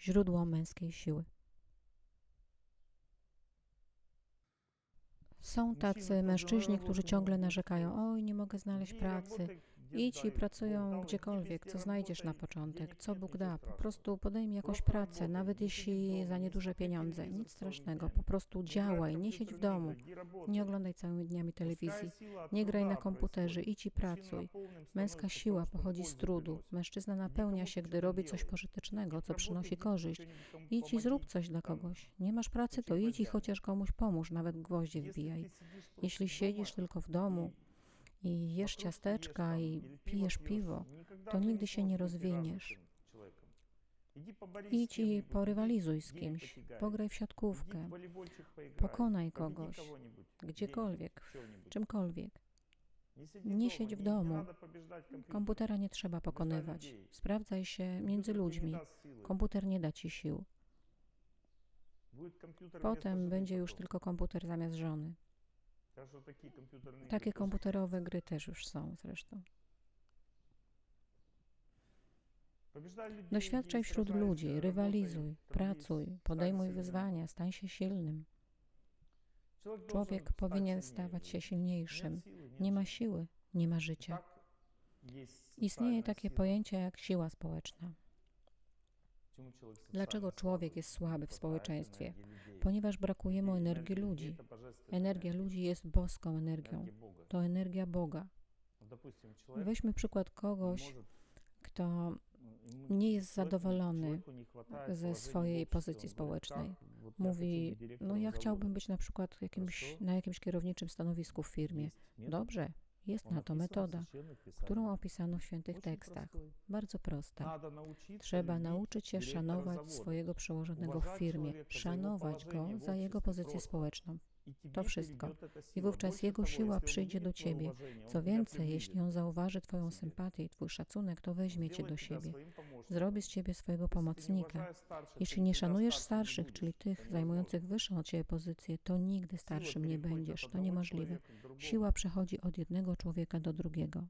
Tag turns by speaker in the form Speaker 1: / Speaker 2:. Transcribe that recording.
Speaker 1: źródło męskiej siły. Są tacy mężczyźni, którzy ciągle narzekają: Oj, nie mogę znaleźć pracy. Idź i pracują gdziekolwiek, co znajdziesz na początek, co Bóg da. Po prostu podejmij jakąś pracę, nawet jeśli za nieduże pieniądze. Nic strasznego, po prostu działaj, nie siedź w domu, nie oglądaj całymi dniami telewizji, nie graj na komputerze, idź i pracuj. Męska siła pochodzi z trudu. Mężczyzna napełnia się, gdy robi coś pożytecznego, co przynosi korzyść. Idź i zrób coś dla kogoś. Nie masz pracy, to idź i chociaż komuś pomóż, nawet gwoździe wbijaj. Jeśli siedzisz tylko w domu, i jesz ciasteczka i pijesz piwo, to nigdy się nie rozwiniesz. Idź i porywalizuj z kimś, pograj w siatkówkę, pokonaj kogoś, gdziekolwiek, czymkolwiek. Nie siedź w domu. Komputera nie trzeba pokonywać. Sprawdzaj się między ludźmi. Komputer nie da ci sił. Potem będzie już tylko komputer zamiast żony. Takie komputerowe gry też już są zresztą. Doświadczaj wśród ludzi, rywalizuj, pracuj, podejmuj wyzwania, stań się silnym. Człowiek powinien stawać się silniejszym. Nie ma siły, nie ma życia. Istnieje takie pojęcie jak siła społeczna. Dlaczego człowiek jest słaby w społeczeństwie? Ponieważ brakuje mu energii ludzi. Energia ludzi jest boską energią. To energia Boga. Weźmy przykład kogoś, kto nie jest zadowolony ze swojej pozycji społecznej. Mówi, no ja chciałbym być na przykład jakimś, na jakimś kierowniczym stanowisku w firmie. Dobrze, jest na to metoda, którą opisano w świętych tekstach. Bardzo prosta. Trzeba nauczyć się szanować swojego przełożonego w firmie, szanować go za jego pozycję społeczną. To wszystko. I wówczas jego siła przyjdzie do ciebie. Co więcej, jeśli on zauważy Twoją sympatię i Twój szacunek, to weźmie cię do siebie. Zrobi z ciebie swojego pomocnika. Jeśli nie szanujesz starszych, czyli tych zajmujących wyższą od ciebie pozycję, to nigdy starszym nie będziesz. To niemożliwe. Siła przechodzi od jednego człowieka do drugiego.